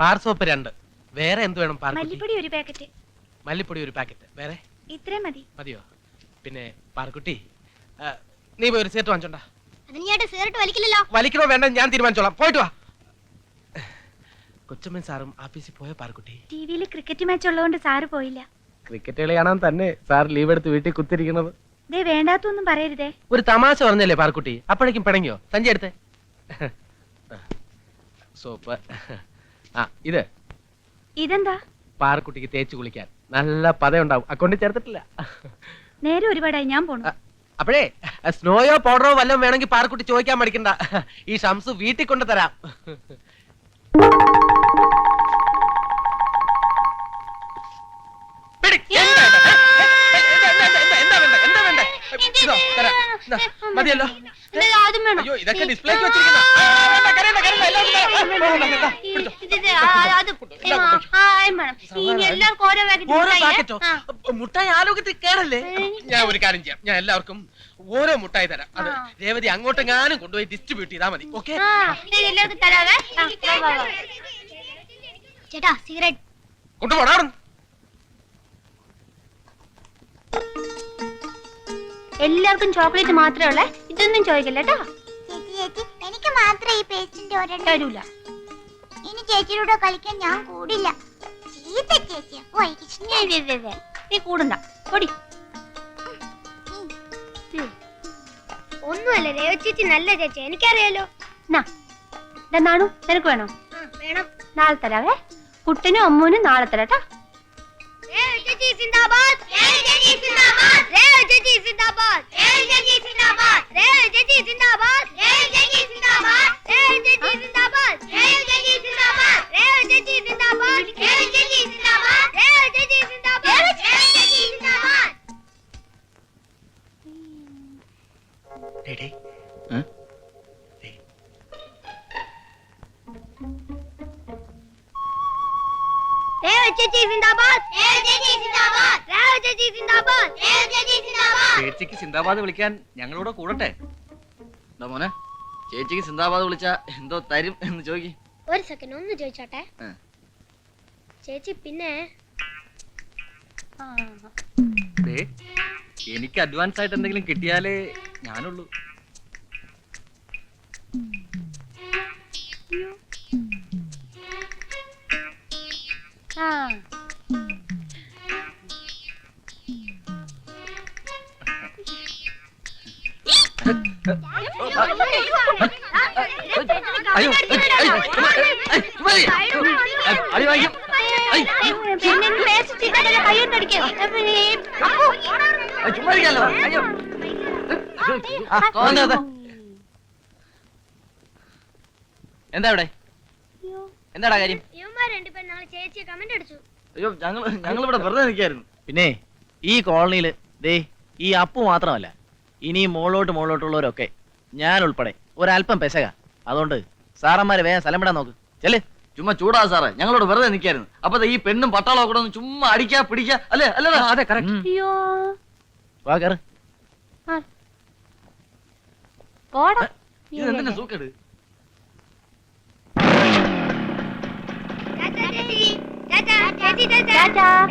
Bar soap രണ്ട്. വേറെ എന്ത് വേണം പാർക്കുട്ടി? മല്ലിപ്പൊടി ഒരു പാക്കറ്റ്. മല്ലിപ്പൊടി ഒരു പാക്കറ്റ്. വേറെ? ഇത്രയും മതി. മതിയോ? പിന്നെ പാർക്കുട്ടി ആ, നീ പോയി ഒരു സീറ്റ് വാങ്ങിച്ചോണ്ടാ. അതിന് സീറിട്ട് വലിക്കില്ലല്ലോ. വലിക്കണോ വേണ്ട ഞാൻ തീരുമാനിച്ചോളാം. പോയിട്ട് വാ. കൊച്ചമ്മൻ സാറും ആഫീസിൽ പോയ പാർക്കുട്ടി? ടിവിയിൽ ക്രിക്കറ്റ് മാച്ച് ഉള്ളതുകൊണ്ട് സാറ് പോയില്ല. ക്രിക്കറ്റ് കളിയാണാൻ തന്നെ സാർ ലീവ് എടുത്ത് വീട്ടിൽ കുത്തിരിക്കുന്നത്. ദേ വേണ്ടാത്തൊന്നും പറയരുതേ. ഒരു തമാശ പറഞ്ഞല്ലേ പാർക്കുട്ടി? അപ്പോഴേക്കും പിണങ്ങിയോ? സഞ്ചി എടുത്തേ. സോപ്പ്. ആ ഇത്. ഇതെന്താ? പാർക്കുട്ടിക്ക് തേച്ച് കുളിക്കാൻ. നല്ല പതയുണ്ടാവും. അക്കൗണ്ടിൽ ചേർത്തിട്ടില്ല. നേരെ ഒരുപാടായി ഞാൻ പോണു. അപ്പോഴേ സ്നോയോ പൗഡറോ വല്ലതും വേണമെങ്കിൽ പാർക്കുട്ടി ചോദിക്കാൻ മടിക്കണ്ട. ഈ ഷംസ് വീട്ടിൽ കൊണ്ട് തരാം. മതിയല്ലോ. അയ്യോ ഇതൊക്കെ ഡിസ്പ്ലേക്ക് വെച്ചിരിക്കുന്ന എല്ലാവർക്കും ഓരോ പാക്കറ്റോ. മുട്ടായി ആലോകത്തിൽ കേറല്ലേ? ഞാൻ ഒരു കാര്യം ചെയ്യാം. ഞാൻ എല്ലാവർക്കും ഓരോ മുട്ടായി തരാം. അത്. രേവതി അങ്ങോട്ടെങ്ങാനും കൊണ്ടുപോയി ഡിസ്ട്രിബ്യൂട്ട് ചെയ്താൽ മതി. ഓക്കെ ആ, ഇത് എല്ലാവർക്കും തരാവേ. ആ, വാ, വാ, വാ. ചേട്ടാ സിഗരറ്റ് കൊണ്ടുപോടാ. എല്ലാവർക്കും ചോക്ലേറ്റ് മാത്രമേ ഉള്ളേ? ഇതൊന്നും ചോദിക്കില്ല കേട്ടോ? ചേച്ചി ചേച്ചി എനിക്ക് മാത്രമേ ഈ പേസ്റ്റിന്റെ ഒരെണ്ണം തരൂല. ചേച്ചിയുടെ കളിക്കാൻ ഞാൻ കൂടില്ല. ചീത്ത ചേച്ചി. ഓ എനിക്ക്. നീ കൂടണ്ട പൊടി. ഒന്നുമല്ല രേവ ചേച്ചി നല്ല ചേച്ചി എനിക്കറിയാലോ. നാണു നിനക്ക് വേണോ? വേണം. നാളെ തരാവേ. കുട്ടനും അമ്മൂനും നാളെ തരാട്ടാ രേവ ചേച്ചി സിന്ദാബാദ് രേവ ചേച്ചി സിന്ദാബാദ് രേവ ചേച്ചി സിന്ദാബാദ് രേവ ചേച്ചി സിന്ദാബാദ് രേവ ചേച്ചി സിന്ദാബാദ് രേവ ചേച്ചി സിന്ദാബാദ് രേവ ചേച്ചി സിന്ദാബാദ് രേവ ചേച്ചി സിന്ദാബാദ് രേവ ചേച്ചി സിന്ദാബാദ് രേവ ചേച്ചി സിന്ദാബാദ് രേവ ചേച്ചി സിന്ദാബാദ് ചേച്ചിക്ക് സിന്ദാബാദ് വിളിക്കാൻ ഞങ്ങളോട് കൂടട്ടെ? എന്താ മോനെ? ചേച്ചിക്ക് സിന്ദാബാദ് വിളിച്ച എന്തോ തരും എന്ന് ചോദിക്കും. ഒരു സെക്കൻഡ് ഒന്ന് ചോദിച്ചോട്ടെ? ആ. ചേച്ചി പിന്നെ എനിക്ക് അഡ്വാൻസ് ആയിട്ട് എന്തെങ്കിലും കിട്ടിയാലേ ഞാനുള്ളൂ. അയ്യോ എന്താ ഇവിടെ എന്താടാ കാര്യം? അയ്യോ ഞങ്ങൾ ഞങ്ങൾ ഇവിടെ വെറുതെ നിൽക്കായിരുന്നു പിന്നെ ഈ കോളനിയിൽ ദേ ഈ അപ്പു മാത്രമല്ല ഇനി മോളോട്ട് മോളോട്ടുള്ളവരൊക്കെ ഞാൻ ഉൾപ്പെടെ ഒരല്പം പെശക. അതുകൊണ്ട് സാറന്മാര് വേഗം സ്ഥലം വിടാൻ നോക്ക്. ചെൽ ചുമ്മാ ചൂടാ സാറേ. ഞങ്ങളോട് വെറുതെ നിൽക്കായിരുന്നു. അപ്പൊ ഈ പെണ്ണും പട്ടാളം കൂടെ ഒന്ന് ചുമ്മാ അടിക്കാ പിടിക്കാ. അല്ലേ? അല്ലേ അതെ ഉം. അയ്യോ. വാ ചേച്ചി പോടാ. ഇത് ചേച്ചി സൂക്കേട്?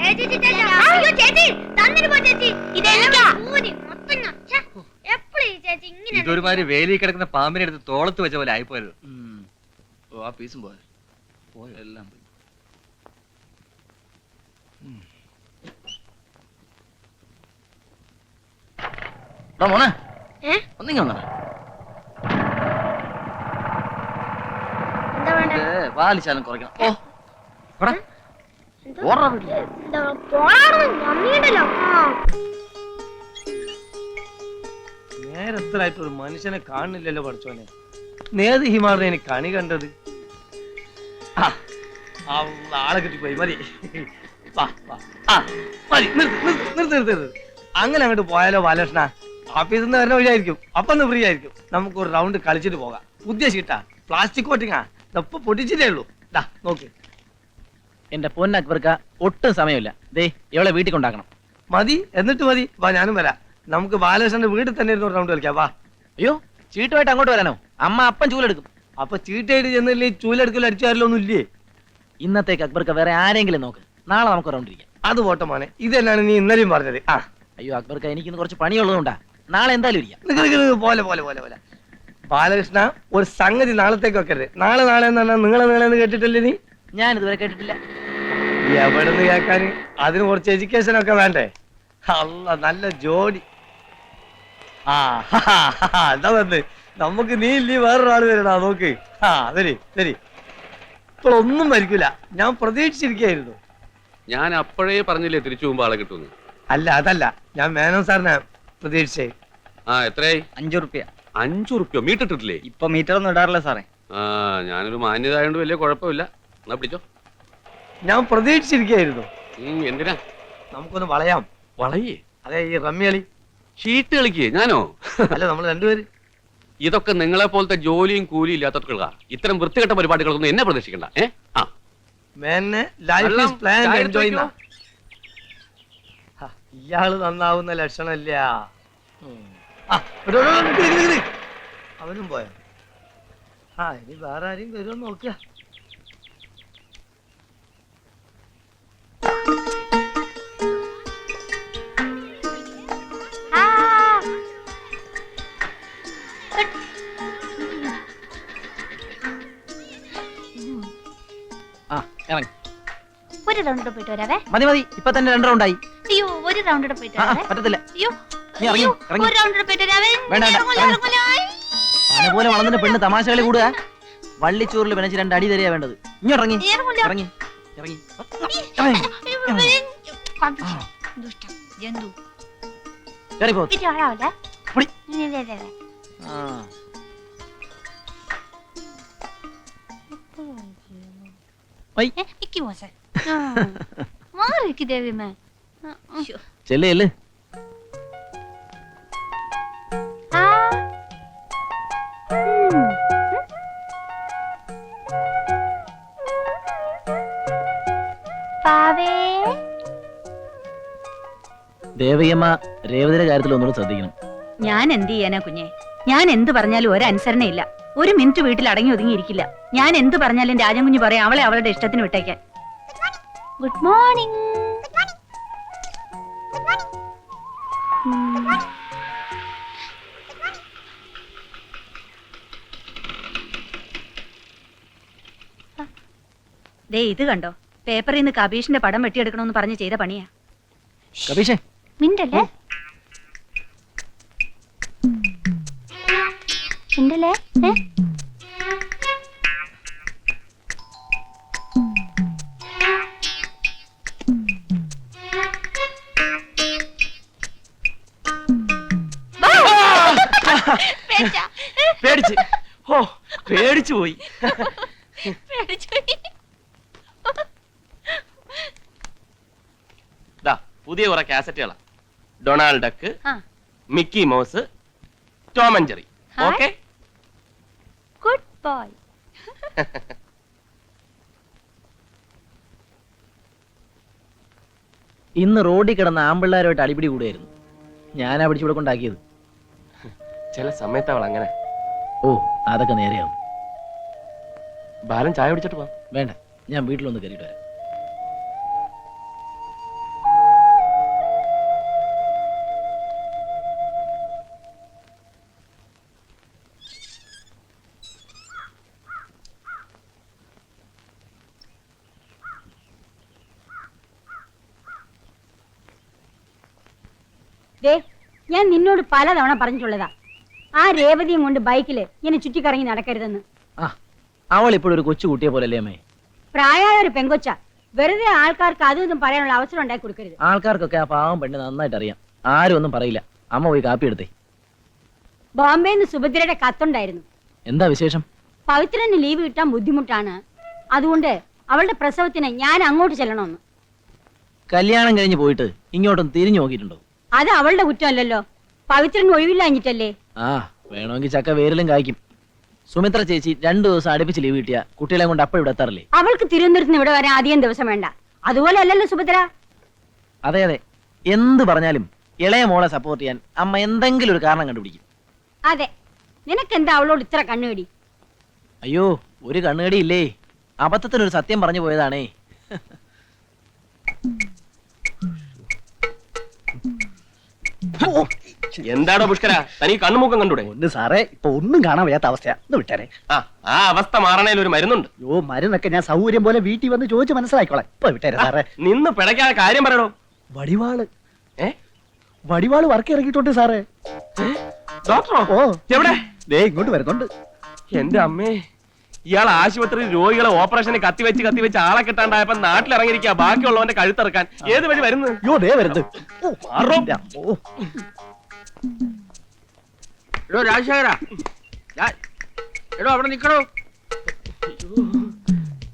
ചേച്ചി ചേച്ചി. അയ്യോ ചേച്ചി. തന്നിട്ട് പോ ചേച്ചി. ഇതെനിക്കാ മൊത്തം ഞാൻ- ഛെ, എപ്പളും ഈ ചേച്ചി ഇങ്ങനെ ഇതൊരുമാതിരി വേലി കിടക്കുന്ന പാമ്പിനെ എടുത്ത് തോളത്ത് വെച്ച പോലെ ആയിപ്പോയത്. ഓ ആ പീസും പോയ പോയോ? എല്ലാം പോയി. എടാ മോനെ ഏ? ഒന്നിങ്ങ വന്നേ എന്താ വേണ്ടേ? പാലിശാലം കുറയ്ക്കണം. ഓ എന്തോ? ഓടാ വീട്ടിൽ. എന്താ? പോണാടുന്നു നന്ദിയുണ്ടല്ലോ ആ. നേരത്തിലായിട്ട് ഒരു മനുഷ്യനെ കാണുന്നില്ലല്ലോ പഠിച്ചോനെ നേത് ഹിമാറിനെ എനിക്ക് കണി കണ്ടത്. ആളെ കിട്ടിപ്പോയി മതി. മതി. നിർത്ത് നിർത്ത് നിർത്ത് നിർത്ത് നിർത്ത്. അങ്ങനെ അങ്ങോട്ട് പോയാലോ ബാലകൃഷ്ണ? ഓഫീസിൽ നിന്ന് വരുന്ന വഴിയായിരിക്കും. അപ്പൊ ഒന്ന് ഫ്രീ ആയിരിക്കും. നമുക്ക് ഒരു റൗണ്ട് കളിച്ചിട്ട് പോകാം. പുതിയ ഷീട്ടാ പ്ലാസ്റ്റിക് കോട്ടിങ്ങാ ഇതപ്പൊ പൊട്ടിച്ചിട്ടേ ഉള്ളൂ. ദാ നോക്ക്. എന്റെ പൊന്നക്ബർക്ക് ഒട്ടും സമയമില്ല. ദേ ഇവളെ വീട്ടിൽ കൊണ്ടാക്കണം. മതി എന്നിട്ട് മതി. വാ ഞാനും വരാം. നമുക്ക് ബാലകൃഷ്ണന്റെ വീട്ടിൽ തന്നെ ഇരുന്ന് റൗണ്ട് കളിക്കാം. വാ. അയ്യോ ചീട്ടുമായിട്ട് അങ്ങോട്ട് വരാനോ? അമ്മ അപ്പൻ ചൂലെടുക്കും. അപ്പൊ ചീട്ടായിട്ട് ചെന്നില്ലേ ചൂലെടുക്കൽ ഒന്നും ഇല്ലേ? ഇന്നത്തേക്ക് അക്ബർക്ക് വേറെ ആരെങ്കിലും നോക്ക്. നാളെ നമുക്ക് റൗണ്ട് ഇരിക്കാം. അത് പോട്ടെ മോനെ. ഇത് തന്നെയാണ് നീ ഇന്നലെയും പറഞ്ഞത്. ആ. അയ്യോ അക്ബർക്ക് എനിക്കിന്ന് കുറച്ച് പണിയുള്ളതുകൊണ്ടാ. നാളെ എന്തായാലും ഇരിക്കാം. നിക്ക് നിക്ക് നിക്ക്. പോലെ പോലെ പോലെ പോലെ. ബാലകൃഷ്ണ ഒരു സംഗതി നാളത്തേക്ക് വെക്കരുത്. നാളെ നാളെ എന്ന് പറഞ്ഞാൽ നിങ്ങളെ നിങ്ങളെന്ന് കേട്ടിട്ടില്ലേ നീ? ഞാൻ ഇതുവരെ കേട്ടിട്ടില്ല. എവിടെ നിന്ന് കേൾക്കാൻ? അതിന് കുറച്ച് എഡ്യൂക്കേഷൻ ഒക്കെ വേണ്ടേ? അല്ല നല്ല ജോഡി ആ എന്താ വന്ന് നമുക്ക് നീ ഇല്ലേ വേറൊരാൾ വരണാ നോക്ക്. ആ വരി ശരി ഇപ്പോൾ ഒന്നും മരിക്കില്ല ഞാൻ പ്രതീക്ഷിച്ചിരിക്കായിരുന്നു ഞാൻ അപ്പോഴേ പറഞ്ഞില്ലേ തിരിച്ചു പോകുമ്പോ ആളെ കിട്ടുന്നു അല്ല അതല്ല. ഞാൻ മേനോ സാറിനെ പ്രതീക്ഷിച്ചേ. ആ എത്രയായി? അഞ്ചു റുപ്യ. അഞ്ചു റുപ്യോ? മീറ്റിട്ടിട്ടില്ലേ? ഇപ്പൊ മീറ്റർ ഒന്നും ഇടാറില്ല സാറേ. ആ ഞാനൊരു മാന്യത ആയതുകൊണ്ട് വലിയ കുഴപ്പമില്ല. എന്നാ പിടിച്ചോ. ഞാൻ പ്രതീക്ഷിച്ചിരിക്കായിരുന്നു ഉം, എന്തിനാ? നമുക്കൊന്ന് വളയാം. വളയേ? അതെ ഈ റമ്മി കളി. ഷീട്ട് കളിക്കേ. ഞാനോ? അല്ല നമ്മൾ രണ്ടുപേര്. ഇതൊക്കെ നിങ്ങളെ പോലത്തെ ജോലിയും കൂലിയും ഇല്ലാത്തവർക്കുള്ള ഇത്തരം വൃത്തികെട്ട പരിപാടികളൊന്നും എന്നെ പ്രതീക്ഷിക്കണ്ട. ഏ? ആ. മേനെ ലൈഫ് വെള്ളം, ഈസ് പ്ലാൻ ചായ എൻജോയ് എടുത്ത് ഇയാൾ നന്നാവുന്ന ലക്ഷണമില്ല. ഉം. ആ, നിക്ക്, നിക്ക്, നിക്ക്. അവനും പോയോ? ആ ഇനി വേറെ ആരെയും വരുമോ നോക്കുക. ഒരു റൗണ്ട് പോയിട്ട് വരാവേ മതി മതി ഇപ്പൊ തന്നെ രണ്ട് റൗണ്ടായി അയ്യോ ഒരു റൗണ്ട് പോയിട്ട് ആ ആ, വരാവേ പറ്റത്തില്ല അയ്യോ നീ ഇറങ്ങി, അയ്യോ, ഇറങ്ങി. ഒരു റൗണ്ട് പോയിട്ട് വരാവേ വേണ്ട, വേണ്ട, ഇറങ്ങൂല, ഇറങ്ങി. ഇറങ്ങൂല. പന പോലെ വളർന്നിട്ട് പെണ്ണ് തമാശകളി കൂടുക വള്ളിച്ചോറിൽ പിണച്ച് രണ്ട് അടി തരിക വേണ്ടത് ഇനി ഇറങ്ങി ഇറങ്ങൂല. ഇറങ്ങി ഇറങ്ങി അയ്യോ, കണ്ടു. ദുഷ്ടൻ, ജന്തു. ഇത് ആളാവല്ലേ? പൊടി. ഏ, മോശം. ആ. മാറി ഇക്ക് ദേവിയമ്മേ. ചെല്ല് രേവതിയുടെ കാര്യത്തിൽ ഒന്നുകൂടെ ശ്രദ്ധിക്കണം. ഞാൻ എന്ത് ചെയ്യാനാ കുഞ്ഞെ? ഞാൻ എന്ത് പറഞ്ഞാലും ഒരനുസരണയില്ല. ഒരു മിനിറ്റ് വീട്ടിൽ അടങ്ങി ഒതുങ്ങിയിരിക്കില്ല. ഞാൻ എന്ത് പറഞ്ഞാലും രാജൻ കുഞ്ഞ് പറയാം അവളെ അവളുടെ ഇഷ്ടത്തിന് വിട്ടേക്കാൻ. ഗുഡ് മോർണിംഗ് ദേ ഇത് കണ്ടോ? പേപ്പറിൽ നിന്ന് കബീഷിന്റെ പടം വെട്ടിയെടുക്കണമെന്ന് പറഞ്ഞ് ചെയ്ത പണിയാ. കബീഷേ. മിണ്ടല്ലേ? മിണ്ടല്ലേ? ഏ? പേടിച്ചാ? പേടിച്ച് ഓ പേടിച്ചു പോയി. ദാ പുതിയ കുറെ കാസറ്റുകളാ ഡൊണാൾഡ് ഡക്ക് ആ. Mickey Mouse Tom and Jerry. Okay good boy ഇന്ന് റോഡിൽ കിടന്ന ആമ്പിള്ളേരുമായിട്ട് അടിപിടി കൂടുമായിരുന്നു ഞാനാ പിടിച്ചിവിടെ കൊണ്ടാക്കിയത് ചില സമയത്ത് അവൾ അങ്ങനെ. ഓ അതൊക്കെ നേരെയാവും. ബാലൻ ചായ കുടിച്ചിട്ട് പോവാം വേണ്ട ഞാൻ വീട്ടിലൊന്ന് കയറിയിട്ട് വരാം. ഞാൻ നിന്നോട് പലതവണ പറഞ്ഞിട്ടുള്ളതാ. ആ രേവതിയും കൊണ്ട് ബൈക്കിൽ ഇങ്ങനെ ചുറ്റിക്കറങ്ങി നടക്കരുതെന്ന്. അവൾ ഇപ്പോഴും ഒരു കൊച്ചു കുട്ടിയെ പോലല്ലേ അമ്മേ? പ്രായമായ ഒരു പെങ്കൊച്ച. വെറുതെ ആൾക്കാർക്ക് അതൊന്നും പറയാനുള്ള അവസരം ഉണ്ടാക്കി കൊടുക്കരുത്. ആൾക്കാർക്കൊക്കെ ആ പാവം പെണ്ണ് നന്നായിട്ട് അറിയാം ആരും ഒന്നും പറയില്ല. അമ്മ പോയി കാപ്പി എടുത്തേ. ബോംബെ സുഭദ്രയുടെ കത്തുണ്ടായിരുന്നു. എന്താ വിശേഷം? പവിത്രന് ലീവ് കിട്ടാൻ ബുദ്ധിമുട്ടാണ്. അതുകൊണ്ട് അവളുടെ പ്രസവത്തിന് ഞാൻ അങ്ങോട്ട് ചെല്ലണമെന്ന്. കല്യാണം കഴിഞ്ഞ് പോയിട്ട് ഇങ്ങോട്ടും തിരിഞ്ഞു നോക്കിയിട്ടുണ്ടോ? അത് അവളുടെ കുറ്റമല്ലല്ലോ. പവിത്രൻ ഒഴിവില്ലാഞ്ഞിട്ടല്ലേ? ആ വേണമെങ്കിൽ ചക്ക വേരിലും കായ്ക്കും. സുമിത്ര ചേച്ചി രണ്ടു ദിവസം അടുപ്പിച്ച് ലീവ് കിട്ടിയ കുട്ടികളെ കൊണ്ട് അപ്പ ഇവിടെ എത്താറില്ലേ? അവൾക്ക് തിരുവനന്തപുരത്ത് നിന്ന് ഇവിടെ വരാൻ ആദ്യം ദിവസം വേണ്ട. അതുപോലെ അല്ലല്ലോ സുഭദ്ര അതെ അതെ. എന്ത് പറഞ്ഞാലും ഇളയ മോളെ സപ്പോർട്ട് ചെയ്യാൻ അമ്മ എന്തെങ്കിലും ഒരു കാരണം കണ്ടുപിടിക്കും. അതെ. നിനക്കെന്താ അവളോട് ഇത്ര കണ്ണുകടി? അയ്യോ ഒരു കണ്ണുകടി ഇല്ലേ അബദ്ധത്തിനൊരു സത്യം പറഞ്ഞു പോയതാണേ. എന്താടോ പുഷ്കര? തനിക്ക് കണ്ണുമുക്കം കണ്ടൂടെ? ഒന്ന് സാറേ ഇപ്പൊ ഒന്നും കാണാൻ വയ്യാത്ത അവസ്ഥയാ. ഒന്ന് വിട്ടേരെ. ആ ആ അവസ്ഥ മാറണേൽ ഒരു മരുന്നുണ്ട്. യോ മരുന്നൊക്കെ ഞാൻ സൗകര്യം പോലെ വീട്ടിൽ വന്ന് ചോദിച്ച് മനസ്സിലാക്കിക്കോളാം. ഇപ്പൊ വിട്ടേരെ സാറേ. നിന്ന് പിടയ്ക്കാതെ കാര്യം പറയണോ വടിവാൾ. ഏ? വടിവാൾ വർക്ക് ഇറങ്ങിയിട്ടുണ്ട് സാറേ. ഡോക്ടറോ? ഓ. എവിടെ? ദേ ഇങ്ങോട്ട് വരുന്നുണ്ട് എന്റെ അമ്മേ ഇയാൾ ആശുപത്രിയിൽ രോഗികളെ ഓപ്പറേഷന് കത്തിവെച്ച് കത്തിവെച്ച് ആളെ കിട്ടാണ്ടായപ്പോ നാട്ടിലിറങ്ങിയിരിക്കുക ബാക്കിയുള്ളവന്റെ കഴുത്തിറക്കാൻ. ഏത് വഴി വരുന്നു യോ ദേ വരുന്നത്. ഓ, മാറോ. ഓ എടോ രാജശേഖര. എടോ അവിടെ നിക്കണോ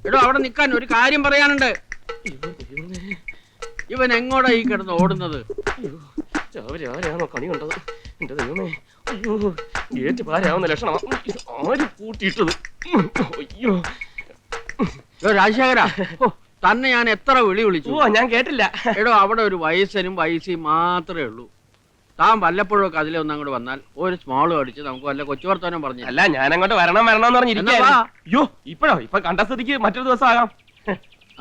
എടോ അവിടെ നിക്കാൻ ഒരു കാര്യം പറയാനുണ്ട്. ഇവൻ എങ്ങോട്ടാ ഈ കിടന്ന് ഓടുന്നത്? രാവിലെ ആരെയാണോ കണി കണ്ടത്? എന്റെ ദൈവമേ അയ്യോ ഏറ്റ് പാരാവുന്ന ലക്ഷണം ആര് കൂട്ടിയിട്ടത് അയ്യോ. എടോ രാജശേഖര തന്നെ ഞാൻ എത്ര വിളി വിളിച്ചു. ഓ ഞാൻ കേട്ടില്ല. എടോ അവിടെ ഒരു വയസ്സനും വയസ്സിയും മാത്രമേ ഉള്ളൂ. താൻ വല്ലപ്പോഴും ഒക്കെ അതിലെ ഒന്ന് അങ്ങോട്ട് വന്നാൽ ഒരു സ്മോളും അടിച്ച് നമുക്ക് വല്ല കൊച്ചു വർത്തമാനം പറഞ്ഞു അല്ല ഞാൻ അങ്ങോട്ട് വരണം വരണം എന്ന്. അയ്യോ ഇപ്പഴോ? ഇപ്പൊ കണ്ട സ്ഥിതിക്ക് മറ്റൊരു ദിവസം ആകാം.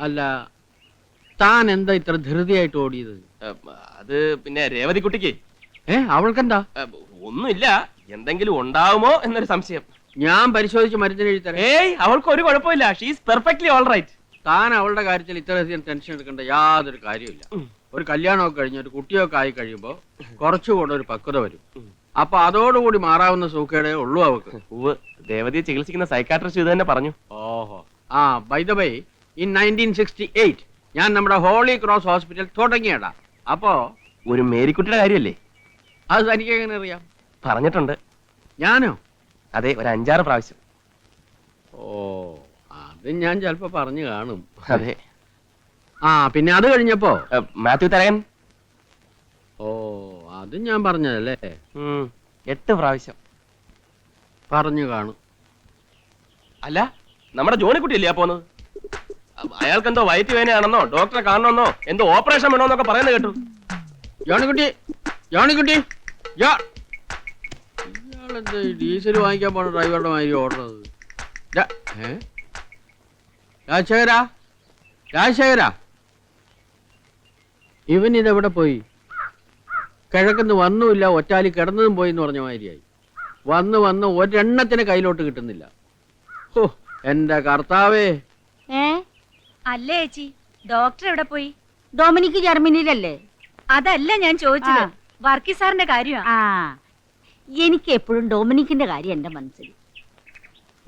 അല്ല താൻ എന്താ ഇത്ര ധൃതിയായിട്ട് ഓടിയത്? അത് പിന്നെ രേവതി കുട്ടിക്ക് ഏ അവൾക്കെന്താ? ഒന്നുമില്ല. എന്തെങ്കിലും ഉണ്ടാവുമോ എന്നൊരു സംശയം. ഞാൻ പരിശോധിച്ച് മരുന്നിന് എഴുതി തരാം. ഏയ് അവൾക്ക് ഒരു കുഴപ്പമില്ല. ഷീസ് പെർഫെക്റ്റ്ലി ഓൾ റൈറ്റ് താൻ അവളുടെ കാര്യത്തിൽ ഇത്രയധികം ടെൻഷൻ എടുക്കേണ്ട യാതൊരു കാര്യമില്ല. ഒരു കല്യാണമൊക്കെ കഴിഞ്ഞ് ഒരു കുട്ടിയൊക്കെ ആയി കഴിയുമ്പോൾ കുറച്ചുകൂടെ ഒരു പക്വത വരും. അപ്പൊ അതോടുകൂടി മാറാവുന്ന സൂക്കേടേ ഉള്ളൂ അവക്ക്. ഉവ് ദേവതയെ ചികിത്സിക്കുന്ന സൈക്കാട്രിസ്റ്റ് ഇത് തന്നെ പറഞ്ഞു. ഓഹോ. ആ by the by in nineteen sixty eight ഞാൻ നമ്മുടെ ഹോളി ക്രോസ് ഹോസ്പിറ്റൽ തുടങ്ങിയടാ. അപ്പോ ഒരു മേരിക്കുട്ടിയുടെ കാര്യമല്ലേ അത് തനിക്ക് എങ്ങനെ അറിയാം? പറഞ്ഞിട്ടുണ്ട്. ഞാനോ? അതെ ഒരു അഞ്ചാറ് പ്രാവശ്യം. ഓ അത് ഞാൻ ചിലപ്പോ പറഞ്ഞു കാണും. അതെ. ആ പിന്നെ അത് കഴിഞ്ഞപ്പോ? മാത്യു തരകൻ? ഓ അത് ഞാൻ പറഞ്ഞതല്ലേ? എട്ട് പ്രാവശ്യം. പറഞ്ഞു കാണും. അല്ല നമ്മുടെ ജോണിക്കുട്ടി അല്ലേ പോന്നത്? അയാൾക്ക് എന്തോ വയറ്റ് വേനയാണെന്നോ ഡോക്ടറെ കാണണമെന്നോ എന്തോ ഓപ്പറേഷൻ വേണമെന്നൊക്കെ പറയുന്നത് കേട്ടു. ജോണിക്കുട്ടി ജോണിക്കുട്ടി ഇയാളെന്താ ഡീസൽ വാങ്ങിക്കാൻ പോണ ഡ്രൈവറുടെ മാതിരി ഓടുന്നത്? രാജശേഖരാ രാജശേഖര? രാജശേഖര? ഇവൻ ഇതെവിടെ പോയി? കിഴക്കുന്ന് വന്നുമില്ല ഒറ്റാലി കിടന്നതും പോയി എന്ന് പറഞ്ഞ മാതിരിയായി. വന്ന് വന്ന് ഒരെണ്ണത്തിന് കയ്യിലോട്ട് കിട്ടുന്നില്ല. ഓ എന്റെ കർത്താവേ. ഏ? അല്ലേ ചേച്ചി ഡോക്ടർ എവിടെ പോയി? ഡൊമിനിക്ക് ജർമ്മനിയിലല്ലേ? അതല്ല ഞാൻ ചോദിച്ചത്. വർക്കി സാറിന്റെ കാര്യമാണ് ആ. എനിക്ക് എപ്പോഴും ഡൊമിനിക്കിന്റെ കാര്യം എന്റെ മനസ്സിൽ.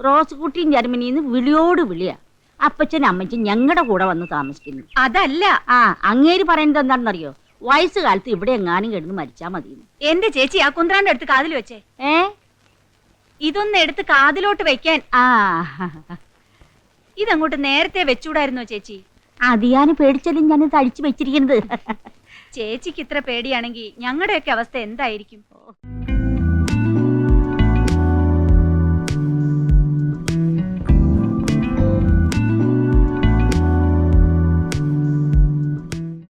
റോസ് കുട്ടിയും ജർമ്മനിന്ന് വിളിയോട് വിളിയാ. അപ്പച്ചനും അമ്മച്ചും ഞങ്ങളുടെ കൂടെ വന്ന് താമസിക്കുന്നു. അതല്ല. ആ അങ്ങേര് പറയുന്നത് എന്താണെന്നറിയോ? വയസ്സുകാലത്ത് ഇവിടെ എങ്ങാനും കിടന്ന് മരിച്ചാ മതി എന്റെ ചേച്ചി ആ കുന്ത്രാണ്ട് എടുത്ത് കാതിൽ വെച്ചേ. ഏ? ഇതൊന്ന് എടുത്ത് കാതിലോട്ട് വെക്കാൻ. ആ. ഇതങ്ങോട്ട് നേരത്തെ വെച്ചൂടായിരുന്നോ ചേച്ചി? അത് ഞാൻ പേടിച്ചാലും ഞാൻ തടിച്ചു വെച്ചിരിക്കുന്നത്. ചേച്ചിക്ക് ഇത്ര പേടിയാണെങ്കിൽ ഞങ്ങളുടെയൊക്കെ അവസ്ഥ എന്തായിരിക്കും?